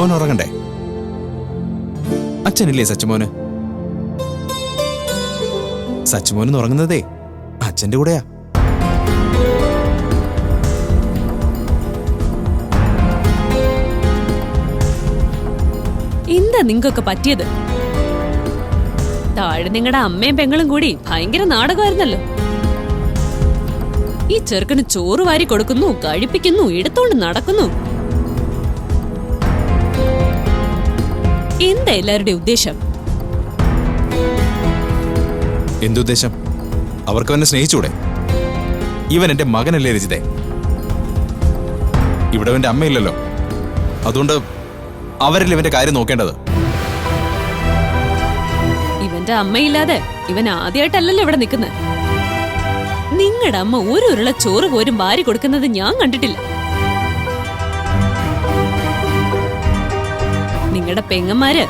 മോൻ ഉറങ്ങണ്ടേ? അച്ഛനില്ലേ സച്ചുമോന്? സച്ചുമോൻ ഉറങ്ങുന്നതേ അച്ഛന്റെ കൂടെയാ. എന്താ നിങ്ങൾക്കൊക്കെ പറ്റിയത്? താഴെ നിങ്ങളുടെ അമ്മയും പെങ്ങളും കൂടി ഭയങ്കര നാടകമായിരുന്നല്ലോ. ഈ ചെറുക്കന് ചോറ് വാരി കൊടുക്കുന്നു കഴിപ്പിക്കുന്നു എടുത്തോണ്ട് നടക്കുന്നു. എന്താ എല്ലാവരുടെ ഉദ്ദേശം? എന്തുദ്ദേശം അവർക്ക് അവനെ സ്നേഹിച്ചൂടെ? ഇവൻ എന്റെ മകനല്ലേ രചിതെ? ഇവിടെ അവന്റെ അമ്മയില്ലല്ലോ. അതുകൊണ്ട് അവരല്ലേ ഇവന്റെ കാര്യം നോക്കേണ്ടത്? ഇവന്റെ അമ്മയില്ലാതെ ഇവൻ ആദ്യമായിട്ടല്ലല്ലോ ഇവിടെ നിൽക്കുന്നത്. നിങ്ങളുടെ അമ്മ ഒരു ഉരുള ചോറ് പോലും വാരി കൊടുക്കുന്നത് ഞാൻ കണ്ടിട്ടില്ല. നിങ്ങളുടെ പെങ്ങന്മാര്.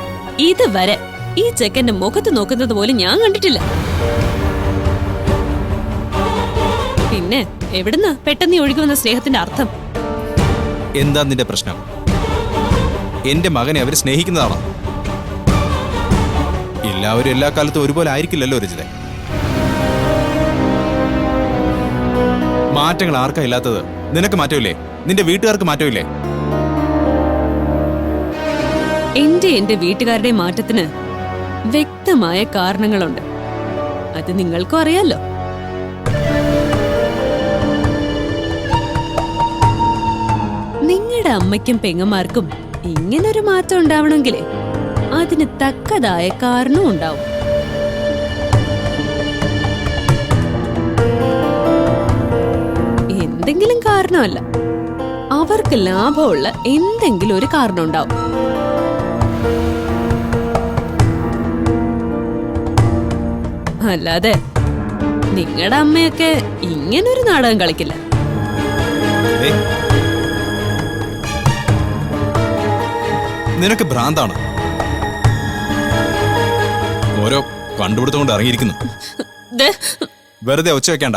ഇതുവരെ ഈ ചെക്കന്റെ മുഖത്ത് നോക്കുന്നത് പോലും ഞാൻ കണ്ടിട്ടില്ല. പിന്നെ എവിടുന്ന് പെട്ടെന്ന് ഒഴുകി വന്ന സ്നേഹത്തിന്റെ അർത്ഥം? എന്താ നിന്റെ പ്രശ്നം? എന്റെ മകനെ അവർ സ്നേഹിക്കുന്നതാണോ? എല്ലാവരും എല്ലാ കാലത്തും ഒരുപോലെ ആയിരിക്കില്ലല്ലോ രചിത മാറ്റങ്ങൾ ആർക്കാ ഇല്ലാത്തത്? നിനക്ക് മാറ്റമില്ലേ? നിന്റെ വീട്ടുകാർക്ക് മാറ്റമില്ലേ? എന്റെ എന്റെ വീട്ടുകാരുടെ മാറ്റത്തിന് വ്യക്തമായ കാരണങ്ങളുണ്ട്. അത് നിങ്ങൾക്കും അറിയാലോ. നിങ്ങളുടെ അമ്മയ്ക്കും പെങ്ങന്മാർക്കും ഇങ്ങനൊരു മാറ്റം ഉണ്ടാവണമെങ്കിലേ അതിന് തക്കതായ കാരണവും ഉണ്ടാവും. എന്തെങ്കിലും കാരണമല്ല. അവർക്ക് ലാഭമുള്ള എന്തെങ്കിലും ഒരു കാരണം അല്ലാതെ നിങ്ങളുടെ അമ്മയൊക്കെ ഇങ്ങനൊരു നാടകം കളിക്കില്ല? നിനക്ക് ഭ്രാന്താണ്. ഓരോ കണ്ടുപിടുത്തം കൊണ്ട് ഇറങ്ങിയിരിക്കുന്നു വെറുതെ ഒച്ച വെക്കണ്ട.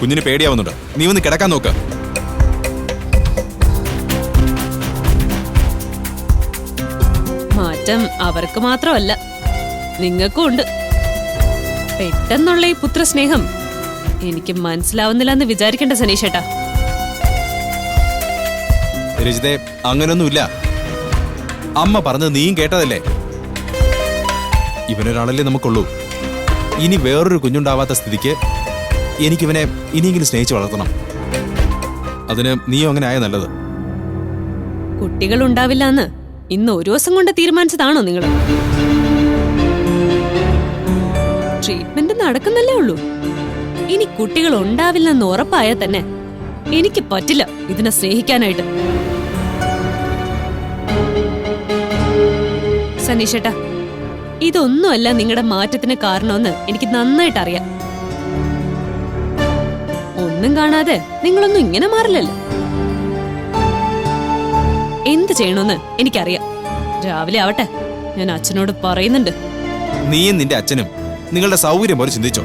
കുഞ്ഞിന് പേടിയാവുന്നുണ്ട്. നീ ഒന്ന് കിടക്കാൻ നോക്ക്. മാറ്റം അവർക്ക് മാത്രമല്ല. നിങ്ങൾക്കും ഉണ്ട്. പെട്ടെന്നുള്ള ഈ പുത്രസ്നേഹം എനിക്ക് മനസ്സിലാവുന്നില്ല എന്ന് വിചാരിക്കേണ്ട സനീഷേട്ടാ. രജിതേ അങ്ങനൊന്നുമില്ല. അമ്മ പറഞ്ഞത് നീയും കേട്ടതല്ലേ? ഇവനൊരാളല്ലേ നമുക്കുള്ളൂ. ഇനി വേറൊരു കുഞ്ഞുണ്ടാവാത്ത സ്ഥിതിക്ക് എനിക്കിവനെ ഇനിയെങ്കിലും സ്നേഹിച്ചു വളർത്തണം. അതിന് നീയോ അങ്ങനെ ആയ നല്ലത്. കുട്ടികൾ ഉണ്ടാവില്ല എന്ന് ഇന്ന് ഒരു ദിവസം കൊണ്ട് തീരുമാനിച്ചതാണോ നിങ്ങൾ? ട്രീറ്റ്മെന്റ് നടക്കുന്നല്ലേ ഉള്ളൂ. ഇനി കുട്ടികൾ ഉണ്ടാവില്ലെന്ന് ഉറപ്പായാൽ തന്നെ എനിക്ക് പറ്റില്ല ഇതിനെ സ്നേഹിക്കാനായിട്ട്. സനീഷേട്ടാ ഇതൊന്നുമല്ല നിങ്ങളുടെ മാറ്റത്തിന് കാരണമെന്ന് എനിക്ക് നന്നായിട്ട് അറിയാം. ഒന്നും കാണാതെ നിങ്ങളൊന്നും ഇങ്ങനെ മാറില്ലല്ലോ. എന്ത് ചെയ്യണമെന്ന് എനിക്കറിയാം. രാവിലെ ആവട്ടെ ഞാൻ അച്ഛനോട് പറയുന്നുണ്ട്. നീയും നിന്റെ അച്ഛനും നിങ്ങളുടെ സൗകര്യം പോലെ ചിന്തിച്ചോ?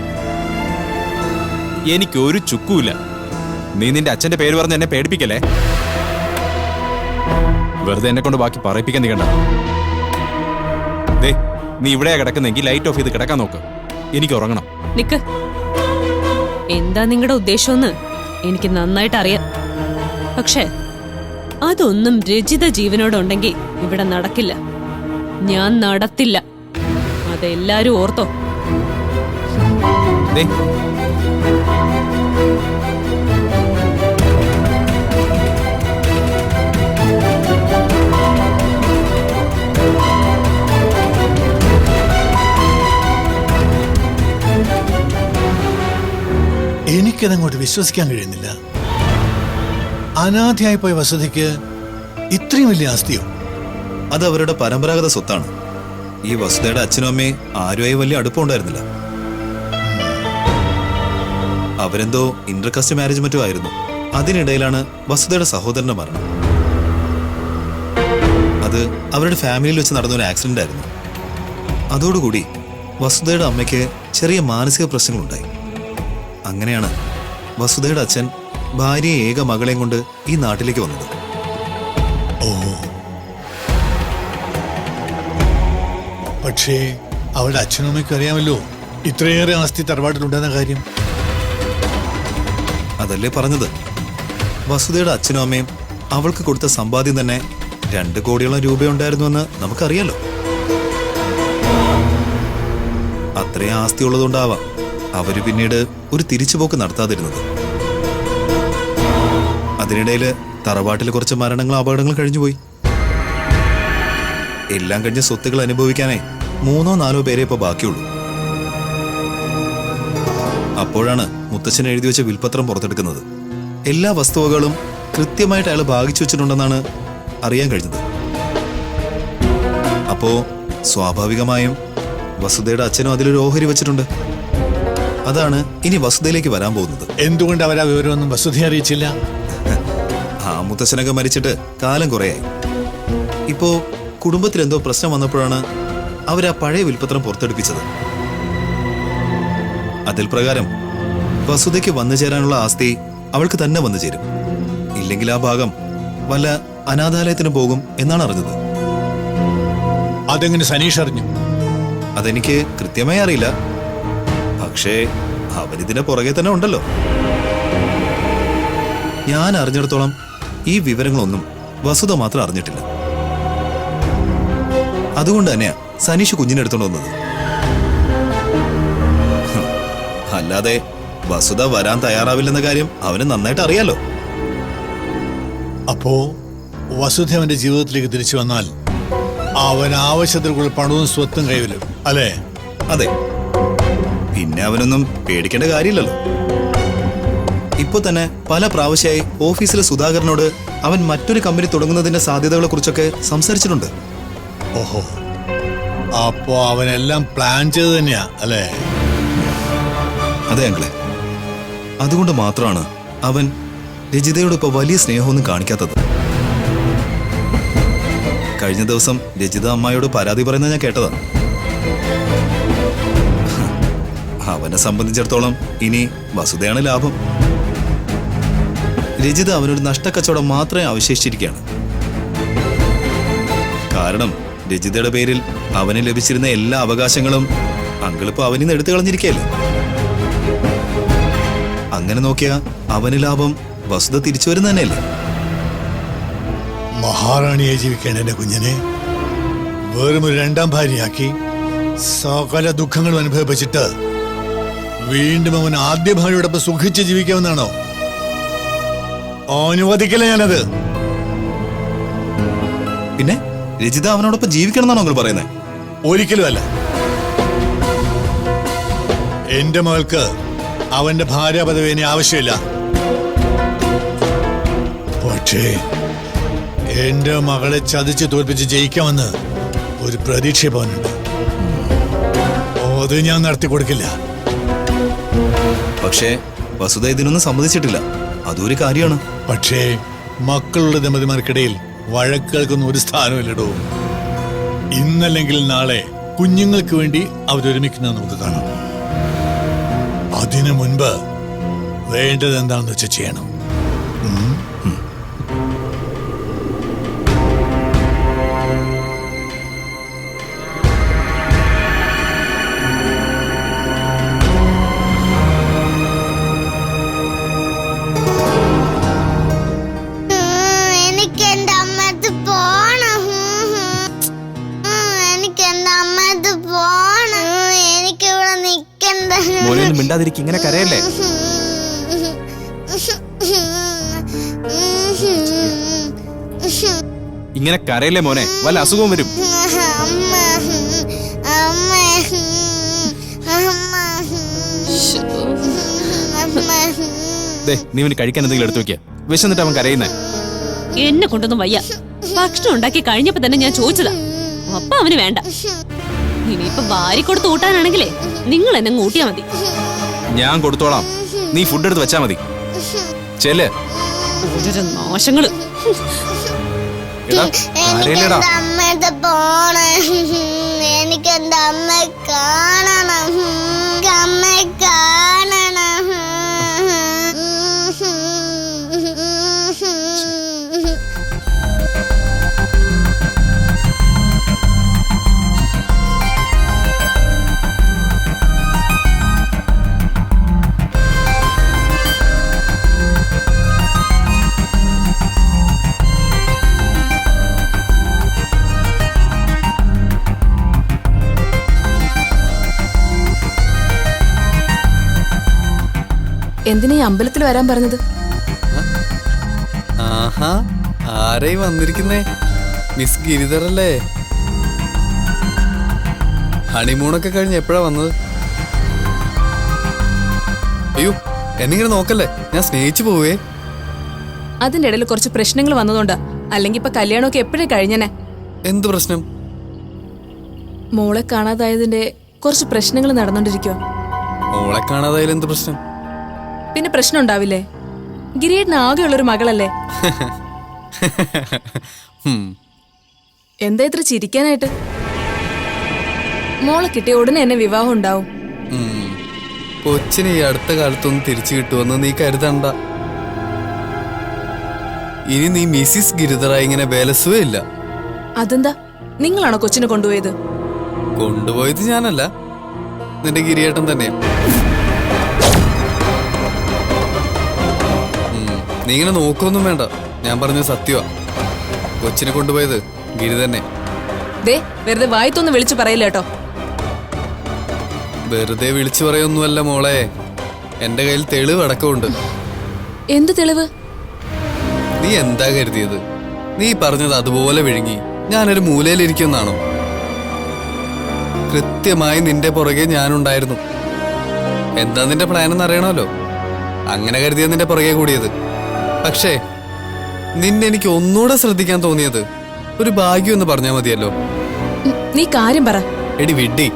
എനിക്ക് ഒരു ചുക്കുമില്ല നീ നിന്റെ അച്ഛന്റെ പേര് പറഞ്ഞ് എന്നെ പേടിപ്പിക്കല്ലേ? വെറുതെ എന്നെ കൊണ്ട് ബാക്കി പറയിപ്പിക്കാൻ നീ ദേ നീ ഇവിടെയാ കിടക്കുന്നെങ്കിൽ ലൈറ്റ് ഓഫ് ചെയ്ത് കിടക്കാൻ നോക്ക്. എനിക്ക് ഉറങ്ങണം. നിക്ക്. എന്താ നിങ്ങളുടെ ഉദ്ദേശമെന്ന് എനിക്ക് നന്നായിട്ട് അറിയാം. പക്ഷേ അതൊന്നും രചിത ജീവനോടുണ്ടെങ്കിൽ ഇവിടെ നടക്കില്ല. ഞാൻ നടത്തില്ല. അതെല്ലാരും ഓർത്തോ. ദേ. എനിക്കതങ്ങോട്ട് വിശ്വസിക്കാൻ കഴിയുന്നില്ല. അനാഥയായി പോയ വസതിക്ക് ഇത്രയും വലിയ ആസ്തിയോ? അത് അവരുടെ പരമ്പരാഗത സ്വത്താണ്. ഈ വസുധയുടെ അച്ഛനും അമ്മയും ആരുമായി വലിയ അടുപ്പമുണ്ടായിരുന്നില്ല. അവരെന്തോ ഇന്റർകാസ്റ്റ് മാരേജ് മറ്റോ ആയിരുന്നു. അതിനിടയിലാണ് വസുധയുടെ സഹോദരന്റെ മരണം. അത് അവരുടെ ഫാമിലിയിൽ വെച്ച് നടന്ന ഒരു ആക്സിഡന്റ് ആയിരുന്നു. അതോടുകൂടി വസുധയുടെ അമ്മയ്ക്ക് ചെറിയ മാനസിക പ്രശ്നങ്ങളുണ്ടായി. അങ്ങനെയാണ് വസുധയുടെ അച്ഛൻ ഭാര്യയെ ഏക മകളെയും കൊണ്ട് ഈ നാട്ടിലേക്ക് വന്നത്. ഓ. പക്ഷേ അവളുടെ അച്ഛനും അമ്മയ്ക്ക് അറിയാമല്ലോ ഇത്രയേറെ ആസ്തി തറവാട്ടിലുണ്ടെന്ന കാര്യം. അതല്ലേ പറഞ്ഞത്? വസുദയുടെ അച്ഛനും അമ്മയും അവൾക്ക് കൊടുത്ത സമ്പാദ്യം തന്നെ രണ്ട് കോടിയോളം രൂപയുണ്ടായിരുന്നുവെന്ന് നമുക്കറിയാലോ. അത്രയും ആസ്തി ഉള്ളതുകൊണ്ടാവാം അവർ പിന്നീട് ഒരു തിരിച്ചുപോക്ക് നടത്താതിരുന്നത്. അതിനിടയിൽ തറവാട്ടിൽ കുറച്ച് മരണങ്ങളും അപകടങ്ങളും കഴിഞ്ഞുപോയി. എല്ലാം കഴിഞ്ഞ സ്വത്തുകൾ അനുഭവിക്കാനേ മൂന്നോ നാലോ പേരെ ഇപ്പൊ ബാക്കിയുള്ളൂ. അപ്പോഴാണ് മുത്തച്ഛൻ എഴുതി വെച്ച വിൽപത്രം പുറത്തെടുക്കുന്നത്. എല്ലാ വസ്തുവകളും കൃത്യമായിട്ട് അയാൾ ഭാഗിച്ചു വെച്ചിട്ടുണ്ടെന്നാണ് അറിയാൻ കഴിഞ്ഞത്. അപ്പോ സ്വാഭാവികമായും വസുദയുടെ അച്ഛനും അതിലൊരു ഓഹരി വെച്ചിട്ടുണ്ട്. അതാണ് ഇനി വസുദയിലേക്ക് വരാൻ പോകുന്നത്. എന്തുകൊണ്ട് അവരാ വിവരമൊന്നും വസുധയെ അറിയിച്ചില്ല? ആ മുത്തച്ഛനൊക്കെ മരിച്ചിട്ട് കാലം കുറയായി. ഇപ്പോ കുടുംബത്തിൽ എന്തോ പ്രശ്നം വന്നപ്പോഴാണ് അവർ ആ പഴയ വിൽപ്പത്രം പുറത്തെടുപ്പിച്ചത്. അതിൽ പ്രകാരം വസുതയ്ക്ക് വന്നു ചേരാനുള്ള ആസ്തി അവൾക്ക് തന്നെ വന്നു ചേരും. ഇല്ലെങ്കിൽ ആ ഭാഗം വല്ല അനാഥാലയത്തിന് പോകും എന്നാണ് അറിഞ്ഞത്. അതെങ്ങനെ സനീഷ് അറിഞ്ഞു? അതെനിക്ക് കൃത്യമായി അറിയില്ല. പക്ഷേ അവരിതിന്റെ പുറകെ തന്നെ ഉണ്ടല്ലോ. ഞാൻ അറിഞ്ഞിടത്തോളം ഈ വിവരങ്ങളൊന്നും വസുത മാത്രം അറിഞ്ഞിട്ടില്ല. അതുകൊണ്ട് തന്നെയാ സനീഷ് കുഞ്ഞിനെ എടുത്തോണ്ട് വന്നത്. അല്ലാതെ വസുത വരാൻ തയ്യാറാവില്ലെന്ന കാര്യം അവന് നന്നായിട്ട് അറിയാലോ. അപ്പോ വസുധ അവന്റെ ജീവിതത്തിലേക്ക് തിരിച്ചു വന്നാൽ അവൻ ആവശ്യത്തിനുള്ള പണവും സ്വത്തും കൈവരും അല്ലേ? അതെ. പിന്നെ അവനൊന്നും പേടിക്കേണ്ട കാര്യമില്ലല്ലോ. ഇപ്പൊ തന്നെ പല പ്രാവശ്യമായി ഓഫീസിലെ സുധാകരനോട് അവൻ മറ്റൊരു കമ്പനി തുടങ്ങുന്നതിന്റെ സാധ്യതകളെ കുറിച്ചൊക്കെ സംസാരിച്ചിട്ടുണ്ട്. ഓഹോ. അപ്പോ അവനെല്ലാം പ്ലാൻ ചെയ്ത് തന്നെയാ അല്ലേ? അതെ അങ്കിളെ. അതുകൊണ്ട് മാത്രമാണ് അവൻ രജിതയോട് ഇപ്പൊ വലിയ സ്നേഹമൊന്നും കാണിക്കാത്തത്. കഴിഞ്ഞ ദിവസം രജിത അമ്മായോട് പരാതി പറയുന്നത് ഞാൻ കേട്ടതാ. അവനെ സംബന്ധിച്ചിടത്തോളം ഇനി വസുതയാണ് ലാഭം. രജിത അവനൊരു നഷ്ടക്കച്ചവടം മാത്രമേ അവശേഷിച്ചിരിക്കുകയാണ്. കാരണം രജിതയുടെ പേരിൽ അവന് ലഭിച്ചിരുന്ന എല്ലാ അവകാശങ്ങളും അങ്കിളിപ്പോ അവനിൽ നിന്ന് എടുത്തു കളഞ്ഞിരിക്കുകയല്ലേ? അങ്ങനെ നോക്കിയാ അവന് ലാഭം വസുത തിരിച്ചു വരുന്ന തന്നെയല്ലേ? മഹാറാണിയെ ജീവിക്കേണ്ട എന്റെ കുഞ്ഞിനെ വെറും ഒരു രണ്ടാം ഭാര്യയാക്കി സകല ദുഃഖങ്ങളും അനുഭവിപ്പിച്ചിട്ട് വീണ്ടും അവൻ ആദ്യ ഭാര്യയോടൊപ്പം സുഖിച്ച് ജീവിക്കാമെന്നാണോ? അനുവദിക്കില്ല ഞാനത്. പിന്നെ രജിത അവനോടൊപ്പം ജീവിക്കണം എന്നാണോ നിങ്ങൾ പറയുന്നത് ഒരിക്കലുമല്ല എന്റെ മകൾക്ക് അവന്റെ ഭാര്യ പദവി ഇനി ആവശ്യമില്ല. പക്ഷേ എന്റെ മകളെ ചതിച്ച് തോൽപ്പിച്ച് ജയിക്കാമെന്ന് ഒരു പ്രതീക്ഷ പോകുന്നുണ്ട് അത് ഞാൻ നടത്തി കൊടുക്കില്ല പക്ഷേ വസുത ഇതിനൊന്നും സമ്മതിച്ചിട്ടില്ല. അതൊരു കാര്യമാണ്. പക്ഷേ മക്കളുടെ ദമ്പതിമാർക്കിടയിൽ വഴക്കുകൾക്കൊന്നും ഒരു സ്ഥാനമില്ലടോ. ഇന്നല്ലെങ്കിൽ നാളെ കുഞ്ഞുങ്ങൾക്ക് വേണ്ടി അവരൊരുമിക്കുന്നത് നമുക്ക് കാണാം. അതിനു മുൻപ് വേണ്ടത് എന്താണെന്ന് വെച്ചാൽ ചെയ്യണം. ഇങ്ങനെ കരയല്ലേ? ഇങ്ങനെ കരയല്ലേ മോനെ? വല്ല അസുഖവും വരും. നീ ഇവന് കഴിക്കാൻ എന്തെങ്കിലും എടുത്തു വെക്കുക വിശന്നിട്ട് അവൻ കരയുന്നേ. എന്നെ കൊണ്ടൊന്നും വയ്യ. ഭക്ഷണം ഉണ്ടാക്കി കഴിഞ്ഞപ്പോ തന്നെ ഞാൻ ചോദിച്ചതാ. അപ്പൊ അവന് വേണ്ട. ഇനിയിപ്പൊ വാരി കൊടുത്ത് ഊട്ടാനാണെങ്കിലേ നിങ്ങൾ എന്നെ കൂട്ടിയാ മതി. ഞാൻ കൊടുത്തോളാം. നീ ഫുഡ് എടുത്ത് വെച്ചാ മതി. ചെല്ല്. ഓരോരോ നാശങ്ങൾ. എടാ പോണം? എനിക്ക് എന്റെ അമ്മയെ കാണണം എന്തിനാ ഈ അമ്പലത്തിൽ വരാൻ പറഞ്ഞത്? ആഹാ ആരായി വന്നിരിക്കുന്നേ? മിസ് ഗിരിധർ അല്ലേ ഹണിമൂണൊക്കെ കഴിഞ്ഞ് എപ്പോഴാ വന്നത്? അയ്യോ എന്നിങ്ങനെ നോക്കല്ലേ? ഞാൻ സ്നേഹിച്ചു പോവേ. അതിന്റെ ഇടയിൽ കുറച്ച് പ്രശ്നങ്ങൾ വന്നതുകൊണ്ടാ അല്ലെങ്കിൽ ഇപ്പൊ കല്യാണമൊക്കെ എപ്പോഴേ കഴിഞ്ഞനെ എന്ത് പ്രശ്നം? മോളെ കാണാതായതിന്റെ കുറച്ച് പ്രശ്നങ്ങൾ നടന്നുകൊണ്ടിരിക്കുക മോളെ കാണാതായാലും എന്ത് പ്രശ്നം? പിന്നെ പ്രശ്നം ഉണ്ടാവില്ലേ ഗിരിയേട്ടന് ആകെയുള്ളൊരു മകളല്ലേ? എന്താ ഇത്ര ചിരിക്കാനായിട്ട്? മോളെ കിട്ടിയ ഉടനെ എന്നെ വിവാഹം ഉണ്ടാവും. കൊച്ചിനെ ഈ അടുത്ത കാലത്തൊന്നും തിരിച്ചു കിട്ടുമെന്ന് നീ കരുതണ്ട. ഇനി നീ മിസിസ് ഗിരിധറായി ഇങ്ങനെ വേലസുവേ ഇല്ല അതെന്താ? നിങ്ങളാണോ കൊച്ചിനെ കൊണ്ടുപോയത്? കൊണ്ടുപോയത് ഞാനല്ല. നിന്റെ ഗിരിയേട്ടൻ തന്നെയാ. നീ ഇങ്ങനെ നോക്കൊന്നും വേണ്ട. ഞാൻ പറഞ്ഞത് സത്യമാ കൊച്ചിനെ കൊണ്ടുപോയത് ഗിരി തന്നെ. ദേ വെറുതെ വായത്തൊന്ന് വിളിച്ചു പറയില്ല കേട്ടോ. വെറുതെ വിളിച്ചു പറയൊന്നുമല്ല മോളെ. എന്റെ കയ്യിൽ തെളിവ് അടക്കമുണ്ട്. എന്ത് തെളിവ്? നീ എന്താ കരുതിയത്? നീ പറഞ്ഞത് അതുപോലെ വിഴുങ്ങി. ഞാനൊരു മൂലയിലിരിക്കുന്നാണോ? കൃത്യമായി നിന്റെ പുറകെ ഞാനുണ്ടായിരുന്നു. എന്താ നിന്റെ പ്ലാൻ എന്ന് അറിയണമല്ലോ അങ്ങനെ കരുതിയ നിന്റെ പുറകെ കൂടിയത്. പക്ഷേ നിന്നെനിക്ക് ഒന്നുകൂടെ ശ്രദ്ധിക്കാൻ തോന്നിയത് ഒരു ഭാഗ്യം എന്ന് പറഞ്ഞാൽ മതിയല്ലോ നീ കാര്യം പറ. എടി വിഡ്ഡി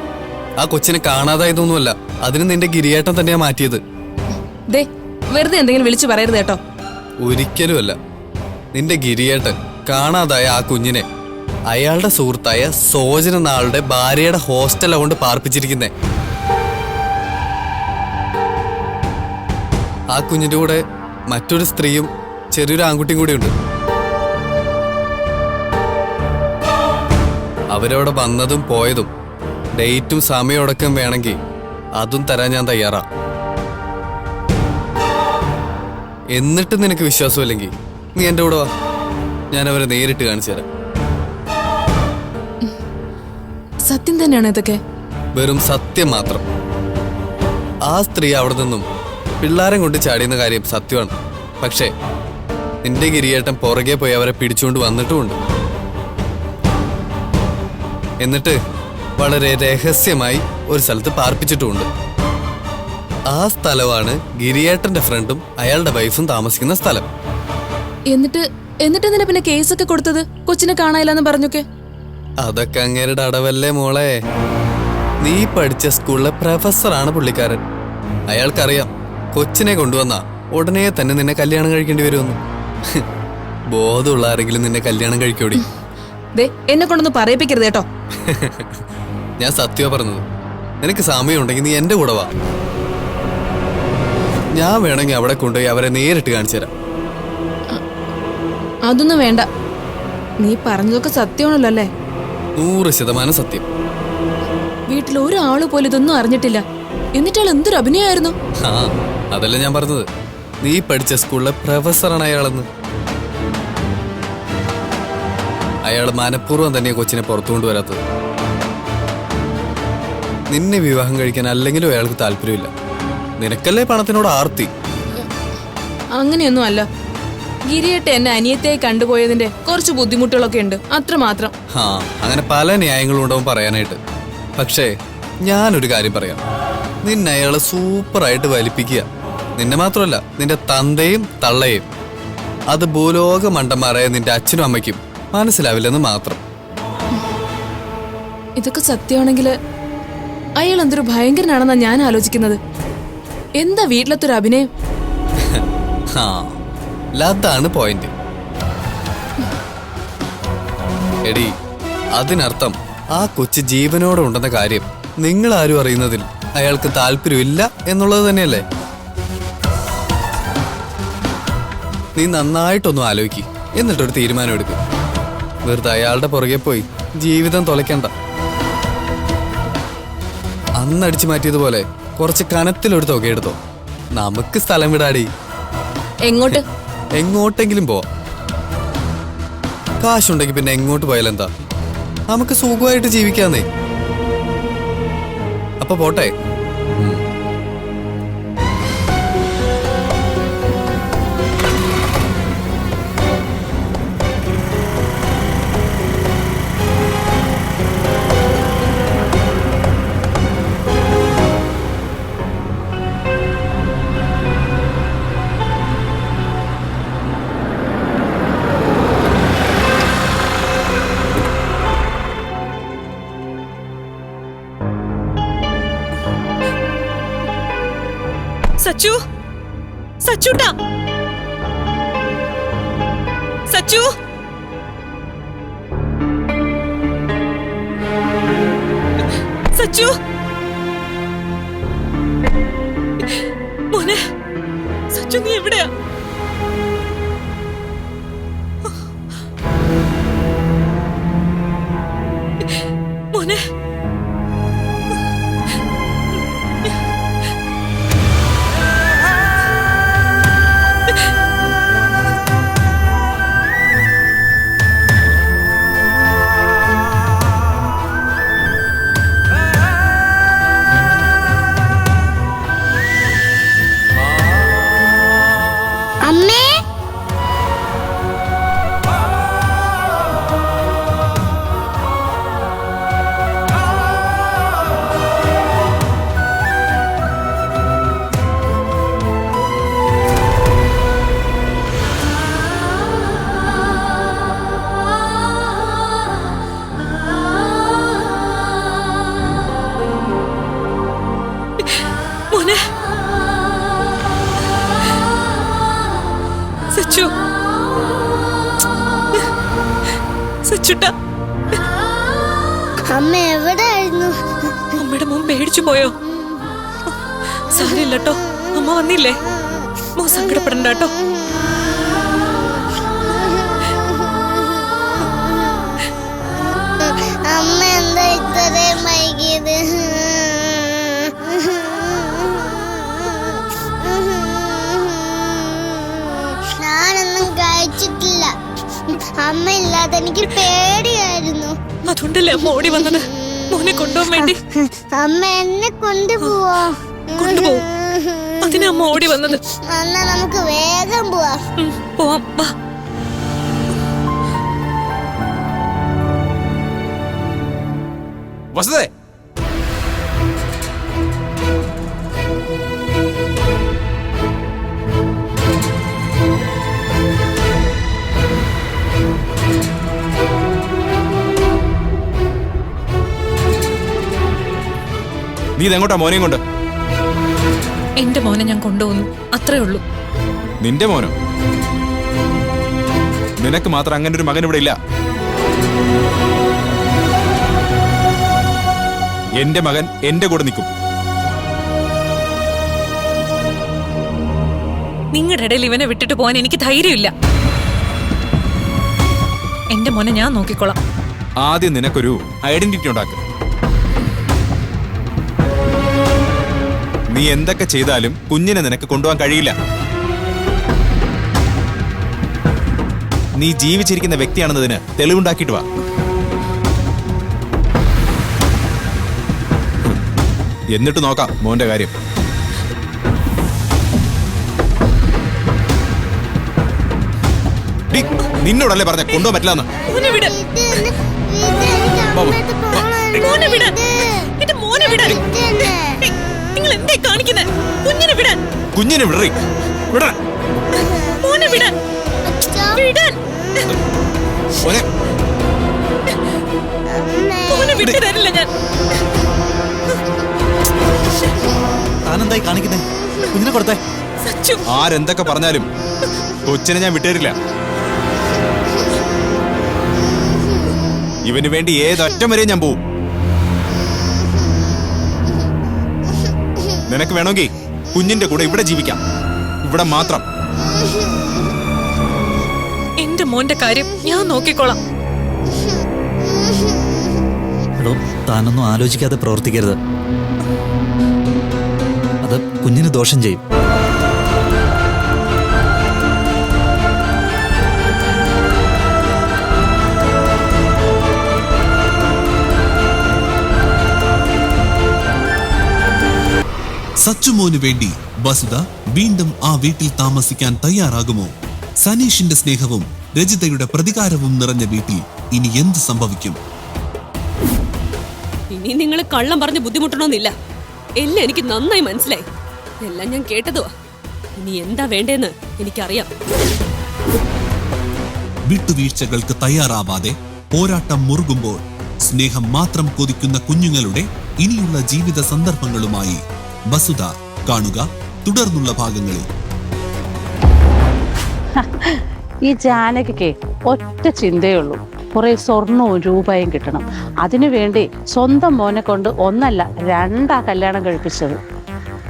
ആ കൊച്ചിനെ കാണാതായതൊന്നുമല്ല അതിന് നിന്റെ ഗിരിയേട്ടൻ തന്നെയാ മാറ്റിയത്. ദേ വെറുതെ എന്തെങ്കിലും വിളിച്ചു പറയരുത് കേട്ടോ. ഒരിക്കലുമല്ല. നിന്റെ ഗിരിയേട്ടൻ കാണാതായ ആ കുഞ്ഞിനെ അയാളുടെ സുഹൃത്തായ സോജന ആളുടെ ഭാര്യയുടെ ഹോസ്റ്റല കൊണ്ട് പാർപ്പിച്ചിരിക്കുന്നേ. ആ കുഞ്ഞിന്റെ കൂടെ മറ്റൊരു സ്ത്രീയും ചെറിയൊരു ആൺകുട്ടിയും കൂടി ഉണ്ട് അവരവിടെ വന്നതും പോയതും ഡേറ്റും സമയമടക്കം വേണമെങ്കിൽ അതും തരാൻ ഞാൻ തയ്യാറാ. എന്നിട്ട് നിനക്ക് വിശ്വാസമില്ലെങ്കിൽ നീ എന്റെ കൂടെ വാ. ഞാൻ അവരെ നേരിട്ട് കാണിച്ചു തരാം. സത്യം തന്നെയാണ് ഇതൊക്കെ? വെറും സത്യം മാത്രം. ആ സ്ത്രീ അവിടെ നിന്നും പിള്ളാരം കൊണ്ട് ചാടിയെന്ന കാര്യം സത്യമാണ്. പക്ഷേ നിന്റെ ഗിരിയേട്ടൻ പുറകെ പോയി അവരെ പിടിച്ചുകൊണ്ട് വന്നിട്ടുമുണ്ട്. എന്നിട്ട് വളരെ രഹസ്യമായി ഒരു സ്ഥലത്ത് പാർപ്പിച്ചിട്ടുമുണ്ട്. ആ സ്ഥലമാണ് ഗിരിയേട്ടന്റെ ഫ്രണ്ടും അയാളുടെ വൈഫും താമസിക്കുന്ന സ്ഥലം. എന്നിട്ട് എന്നിട്ട് എന്തിനാ പിന്നെ കേസൊക്കെ കൊടുത്തത്? കൊച്ചിനെ കാണാനില്ലെന്ന് പറഞ്ഞൊക്കെ? അതൊക്കെ അങ്ങേരുടെ അടവല്ലേ മോളെ. നീ പഠിച്ച സ്കൂളിലെ പ്രൊഫസറാണ് പുള്ളിക്കാരൻ. അയാൾക്കറിയാം കൊച്ചിനെ കൊണ്ടുവന്ന ഉടനെ തന്നെ നിന്നെ കല്യാണം കഴിക്കേണ്ടി വരുമെന്ന്. ബോധമുള്ള ആരെങ്കിലും നിന്നെ കല്യാണം കഴിക്കോടി? എന്നെ കൊണ്ടൊന്ന് പറയിപ്പിക്കരുത് കേട്ടോ. ഞാൻ സത്യ പറഞ്ഞത്. നിനക്ക് സമയമുണ്ടെങ്കിൽ നീ എന്റെ കൂടെ വാ. ഞാൻ വേണമെങ്കിൽ അവിടെ കൊണ്ടുപോയി അവരെ നേരിട്ട് കാണിച്ചു തരാം. അതൊന്നും വേണ്ട. നീ പറഞ്ഞതൊക്കെ സത്യമാണല്ലോ അല്ലേ? നൂറ് ശതമാനം സത്യം. വീട്ടിൽ ഒരാൾ പോലും ഇതൊന്നും അറിഞ്ഞിട്ടില്ല. എന്നിട്ടാൾ എന്തൊരു അഭിനയമായിരുന്നു ആ അതല്ല ഞാൻ പറഞ്ഞത്? നീ പഠിച്ച സ്കൂളിലെ പ്രൊഫസറാണ് അയാളെന്ന്. അയാൾ മനഃപൂർവം തന്നെ കൊച്ചിനെ പുറത്തു കൊണ്ടുവരാത്തത്. നിന്നെ വിവാഹം കഴിക്കാൻ അല്ലെങ്കിലും അയാൾക്ക് താല്പര്യമില്ല. നിനക്കല്ലേ പണത്തിനോട് ആർത്തി? അങ്ങനെയൊന്നും അല്ല ഗിരിയേട്ട എന്നെ അനിയത്തെ കണ്ടുപോയതിന്റെ കുറച്ച് ബുദ്ധിമുട്ടുകളൊക്കെ ഉണ്ട്. അത്രമാത്രം ആ അങ്ങനെ പല ന്യായങ്ങളും ഉണ്ടാവും പറയാനായിട്ട്. പക്ഷേ ഞാനൊരു കാര്യം പറയാം. നിന്നെ അയാൾ സൂപ്പറായിട്ട് വലിപ്പിക്കുക. നിന്നെ മാത്രമല്ല നിന്റെ തന്തയും തള്ളയും. അത് ഭൂലോക മണ്ടന്മാരായ നിന്റെ അച്ഛനും അമ്മയ്ക്കും മനസ്സിലാവില്ലെന്ന് മാത്രം. ഇതൊക്കെ സത്യമാണെങ്കിൽ അയാൾ എന്തൊരു ഭയങ്കരനാണെന്നാ ഞാൻ ആലോചിക്കുന്നത്. എന്താ വീട്ടിലത്തൊരു അഭിനയം? ആ പോയിന്റ് എടി അതിനർത്ഥം ആ കൊച്ചു ജീവനോടെ ഉണ്ടെന്ന കാര്യം നിങ്ങൾ ആരും അറിയുന്നതിൽ അയാൾക്ക് താല്പര്യമില്ല എന്നുള്ളത് തന്നെയല്ലേ? നീ നന്നായിട്ടൊന്നും ആലോചിക്ക്. എന്നിട്ടൊരു തീരുമാനം എടുക്ക്. വെറുതെ അയാളുടെ പുറകെ പോയി ജീവിതം തുലയ്ക്കണ്ട. അന്നടിച്ചു മാറ്റിയതുപോലെ കുറച്ച് കനത്തിലൊരു തുക എടുത്തോ. നമുക്ക് സ്ഥലം വിടാടി. എങ്ങോട്ട്? എങ്ങോട്ടെങ്കിലും പോ കാശുണ്ടെങ്കിൽ പിന്നെ എങ്ങോട്ട് പോയാലെന്താ? നമുക്ക് സുഖമായിട്ട് ജീവിക്കാന്നേ. അപ്പൊ പോട്ടെ. സച്ചു? സച്ചുട്ടാ? സച്ചു? സച്ചു? മോനെ സച്ചു നീ എവിടെയാ? മോനെ അമ്മേ സാരമില്ലട്ടോ. അമ്മ വന്നില്ലേ? മോ സങ്കടപ്പെടണ്ട കേട്ടോ അമ്മ എന്താ ഇത്രയും വൈകിയത്? ഞാനൊന്നും കഴിച്ചിട്ടില്ല. അമ്മ ഇല്ലാതെ എനിക്ക് പേടിയായിരുന്നു. അതുകൊണ്ടല്ലേ അമ്മ ഓടി വന്നത്? മോനെ കൊണ്ടുപോകാൻ വേണ്ടി. അമ്മ എന്നെ കൊണ്ടുപോവോ? കൊണ്ടുപോകും അതിനാ അമ്മ ഓടി വന്നത്. എന്നാ നമുക്ക് വേഗം പോവാം. പോവാം വാ. വസതേ നീ ഇതെങ്ങോട്ടാ മോനെയും കൊണ്ട്? എന്റെ മോനെ ഞാൻ കൊണ്ടുപോകുന്നു അത്രേ ഉള്ളൂ. നിന്റെ മോനോ? നിനക്ക് മാത്രം അങ്ങനെ ഒരു മകൻ ഇവിടെ ഇല്ല. എന്റെ മകൻ എന്റെ കൂടെ നിൽക്കും. നിങ്ങളുടെ ഇടയിൽ ഇവനെ വിട്ടിട്ട് പോകാൻ എനിക്ക് ധൈര്യമില്ല. എന്റെ മോനെ ഞാൻ നോക്കിക്കോളാം. ആദ്യം നിനക്കൊരു ഐഡന്റിറ്റി ഉണ്ടാക്കുക നീ എന്തൊക്കെ ചെയ്താലും കുഞ്ഞിനെ നിനക്ക് കൊണ്ടുപോകാൻ കഴിയില്ല. നീ ജീവിച്ചിരിക്കുന്ന വ്യക്തിയാണെന്നതിന് തെളിവുണ്ടാക്കിയിട്ട് വാ. എന്നിട്ട് നോക്കാം മോന്റെ കാര്യം. നിന്നോടല്ലേ പറഞ്ഞ കൊണ്ടുപോകാൻ പറ്റില്ലെന്ന്? മോനെ വിട്. മോനെ വിട്. നിങ്ങൾ എന്തേ കാണിക്കുന്നത് കുഞ്ഞിനെ വിടാൻ. കുഞ്ഞിനെ വിടറി. വിടാൻ. മോനെ വിടാൻ. വിടാൻ. മോനെ. വിട്ടു തരില്ല ഞാൻ. താനെന്തായി കാണിക്കുന്നേ? കുഞ്ഞിനെ കൊടുത്തേ. സച്ചു. ആരെന്തൊക്കെ പറഞ്ഞാലും കൊച്ചിനെ ഞാൻ വിട്ടേരില്ല. ഇവന് വേണ്ടി ഏതൊറ്റം വരെയും ഞാൻ പോവും. നിനക്ക് വേണമെങ്കിൽ കുഞ്ഞിന്റെ കൂടെ ഇവിടെ ജീവിക്കാം. ഇവിടെ മാത്രം. എന്റെ മോന്റെ കാര്യം ഞാൻ നോക്കിക്കോളാം. എടോ താനൊന്നും ആലോചിക്കാതെ പ്രവർത്തിക്കരുത്. അത് കുഞ്ഞിന് ദോഷം ചെയ്യും. സച്ചുമോന് വേണ്ടി വസുധ വീണ്ടും ആ വീട്ടിൽ താമസിക്കാൻ തയ്യാറാകുമോ? സനീഷിന്റെ സ്നേഹവും രജിതയുടെ പ്രതികാരവും നിറഞ്ഞ വീട്ടിൽ ഇനി എന്ത് സംഭവിക്കും? ഇനി നിങ്ങൾ കള്ളം പറഞ്ഞ് ബുദ്ധിമുട്ടണമെന്നില്ല എല്ലാം എനിക്ക് നന്നായി മനസ്സിലായി. എല്ലാം ഞാൻ കേട്ടതുവാ. ഇനി എന്താ വേണ്ടേന്ന് എനിക്കറിയാം. വിട്ടുവീഴ്ചകൾക്ക് തയ്യാറാവാതെ പോരാട്ടം മുറുകുമ്പോൾ സ്നേഹം മാത്രം കൊതിക്കുന്ന കുഞ്ഞുങ്ങളുടെ ഇനിയുള്ള ജീവിത സന്ദർഭങ്ങളുമായി വസുധ കാണുക തുടർന്നുള്ള ഭാഗങ്ങളിൽ. ഈ ജാനകിക്ക് ഒറ്റ ചിന്തയുള്ളൂ കുറേ സ്വർണവും രൂപയും കിട്ടണം. അതിനുവേണ്ടി സ്വന്തം മോനെ കൊണ്ട് ഒന്നല്ല രണ്ടാ കല്യാണം കഴിപ്പിച്ചത്.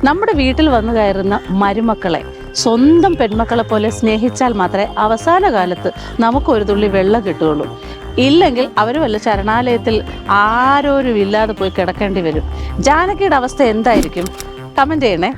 നമ്മുടെ വീട്ടിൽ വന്നു കയറുന്ന മരുമക്കളെ സ്വന്തം പെൺമക്കളെ പോലെ സ്നേഹിച്ചാൽ മാത്രമേ അവസാന കാലത്ത് നമുക്ക് ഒരു തുള്ളി വെള്ളം കിട്ടുകയുള്ളൂ. ഇല്ലെങ്കിൽ അവർ വല്ല ശരണാലയത്തിൽ ആരോരും ഇല്ലാതെ പോയി കിടക്കേണ്ടി വരും. ജാനകിയുടെ അവസ്ഥ എന്തായിരിക്കും? കമന്റ് ചെയ്യണേ.